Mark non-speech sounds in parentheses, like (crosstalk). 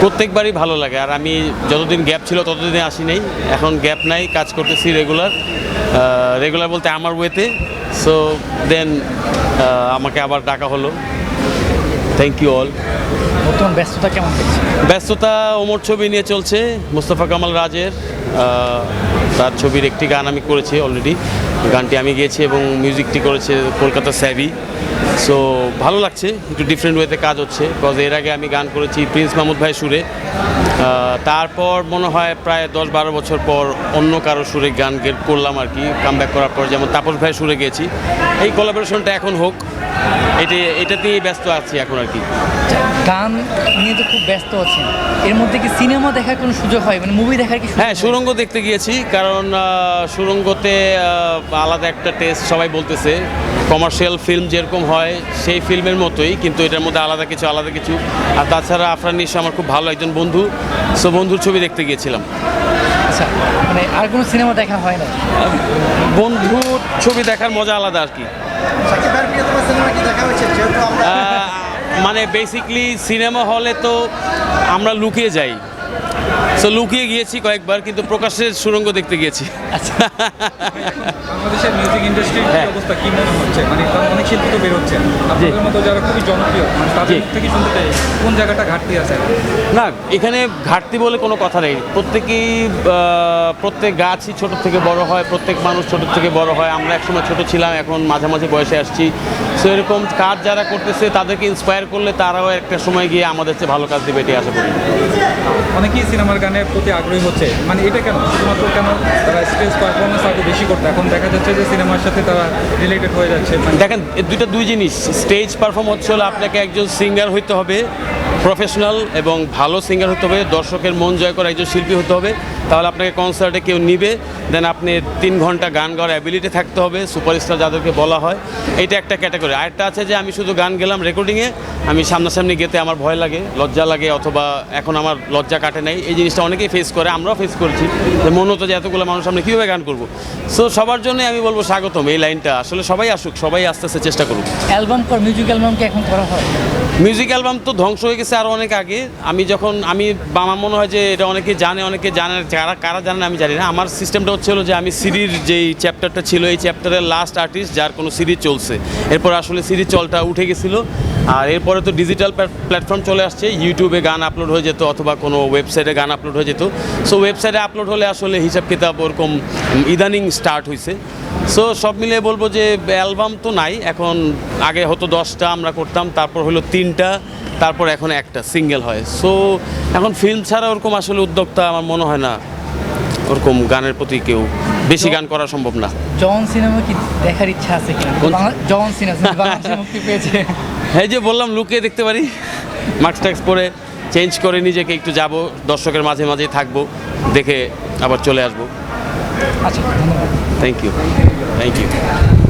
প্রত্যেকবারই ভালো লাগে। আর আমি যতদিন গ্যাপ ছিল ততদিনে আসি নাই। এখন গ্যাপ নাই কাজ করতেছি রেগুলার রেগুলার বলতে আমার ওয়েতে সো দেন আমাকে আবার ডাকা হলো। থ্যাংক ইউ অল বর্তমান ব্যস্ততা কেমন ব্যস্ততা ওমর ছবি নিয়ে চলছে মুস্তফা কামাল রাজের। তার ছবির একটি গান আমি করেছি অলরেডি গানটি আমি গিয়েছি এবং মিউজিকটি করেছে কলকাতা স্যাভি সো ভালো লাগছে একটু ডিফারেন্ট ওয়েতে কাজ হচ্ছে। বিকজ এর আগে আমি গান করেছি প্রিন্স মাহমুদ ভাই সুরে। তারপর মনে হয় প্রায় দশ বারো বছর পর অন্য কারও সুরে গান করলাম আর কি। কাম করার পর যেমন তাপস ভাই সুরে গেছি এই কোলাবোরেশনটা এখন হোক এটা এটাতেই ব্যস্ত আছি এখন আর কি। গান নিয়ে তো খুব ব্যস্ত আছেন এর মধ্যে কি সিনেমা দেখার কোনো সুযোগ হয়? মানে মুভি দেখার কি হ্যাঁ? সুরঙ্গ দেখতে গিয়েছি। কারণ আহ, সুরঙ্গতে আলাদা একটা টেস্ট সবাই বলতেছে। কমার্শিয়াল ফিল্ম যেরকম হয় সেই ফিল্মের মতোই কিন্তু এটার মধ্যে আলাদা কিছু আলাদা কিছু। আর তাছাড়া আফরান নিশা আমার খুব ভালো একজন বন্ধু। সো বন্ধুর ছবি দেখতে গিয়েছিলাম। আচ্ছা মানে আর কোনো সিনেমা দেখা হয় না বন্ধুর ছবি দেখার মজা আলাদা আর কি। মানে বেসিকলি সিনেমা হলে তো আমরা লুকিয়ে যাই। সো লুকিয়ে গিয়েছি কয়েকবার কিন্তু প্রকাশের সুরঙ্গ দেখতে গিয়েছি। আচ্ছা বাংলাদেশের মিউজিক ইন্ডাস্ট্রির হ্যাঁ। অবস্থা কি মনে হচ্ছে? মানে অনেক শিল্পী তো বেরোচ্ছে আপনাদের মতো যারা খুবই জনপ্রিয় মানে তাদের থেকে শুনতে চাই কোন জায়গাটা ঘাটতি আছে? না এখানে ঘাটতি বলে কোনো কথা নেই। প্রত্যেকেই প্রত্যেক গাছই ছোট থেকে বড় হয় প্রত্যেক মানুষ ছোট থেকে বড় হয়। আমরা একসময় ছোট ছিলাম এখন মাঝামাঝি বয়সে আসছি। সো এরকম কাজ যারা করতেছে তাদেরকে ইন্সপায়ার করলে তারাও একটা সময় গিয়ে আমাদের চেয়ে ভালো কাজ দেবে এটাই আশা করি। অনেকেই সিনেমার গানের প্রতি আগ্রহী হচ্ছে। মানে এটা কেন? শুধুমাত্র কেন? তারা স্টেজ পারফরমেন্স আগে বেশি করতো। এখন দেখা যাচ্ছে যে সিনেমার সাথে তারা রিলেটেড হয়ে যাচ্ছে। দেখেন দুইটা দুই জিনিস। স্টেজ পারফর্ম হচ্ছে হলো আপনাকে একজন সিঙ্গার হইতে হবে। প্রফেশনাল এবং ভালো সিঙ্গার হতে হবে দর্শকের মন জয় করা একজন শিল্পী হতে হবে। তাহলে আপনাকে কনসার্টে কেউ নিবে দেন আপনি তিন ঘণ্টা গান গাওয়ার অ্যাবিলিটি থাকতে হবে সুপারস্টার যাদেরকে বলা হয়। এটা একটা ক্যাটাগরি আরেকটা আছে যে আমি শুধু গান গেলাম রেকর্ডিংয়ে আমি সামনাসামনি গেতে আমার ভয় লাগে লজ্জা লাগে অথবা এখন আমার লজ্জা কাটে নাই। এই জিনিসটা অনেকেই ফেস করে আমরাও ফেস করেছি। যে মনে হতো যে এতগুলো মানুষ সামনে কীভাবে গান করব? সো সবার জন্যই আমি বলব স্বাগতম এই লাইনটা। আসলে সবাই আসুক সবাই আস্তে আস্তে চেষ্টা করুক। অ্যালবাম মিউজিক অ্যালবাম কি এখন করা হয়? মিউজিক অ্যালবাম তো ধ্বংস হয়ে গেছে আরও অনেক আগে। আমি যখন, আমি বাবা মনে হয় যে এটা অনেকে জানে অনেকে জানে যারা, কারা জানে আমি জানি না। আমার সিস্টেমটা হচ্ছে হলো যে আমি সিরির যেই চ্যাপ্টারটা ছিল, এই চ্যাপ্টারের লাস্ট আর্টিস্ট যার কোনো সিরিজ চলছে। এরপর আসলে সিরিজ চলটা উঠে গেছিল। আর এরপরে তো ডিজিটাল প্ল্যাটফর্ম চলে আসছে ইউটিউবে গান আপলোড হয়ে যেত অথবা কোনো ওয়েবসাইটে গান আপলোড হয়ে যেত। সো ওয়েবসাইটে আপলোড হলে আসলে হিসাব কিতাব ওরকম ইদানিং স্টার্ট হয়েছে সো সব মিলিয়ে বলব যে অ্যালবাম তো নাই, এখন আগে হতো দশটা, আমরা করতাম, তারপর হলো তিনটা, তারপর এখন একটা সিঙ্গেল হয়। সো এখন ফিল্ম ছাড়া ওরকম আসলে উদ্যোক্তা আমার মনে হয় না। ওরকম গানের প্রতি কেউ বেশি গান করা সম্ভব না। জন সিনেমা কি দেখার ইচ্ছা আছে কিনা? জন সিনেমা মুক্তি (laughs) পেয়েছে? হ্যাঁ যে বললাম লুকিয়ে দেখতে পারি। মাস্ক ট্যাক্স পরে চেঞ্জ করে নিজেকে একটু যাব দর্শকের মাঝে মাঝে থাকব দেখে আবার চলে আসব। আচ্ছা ধন্যবাদ। Thank you thank you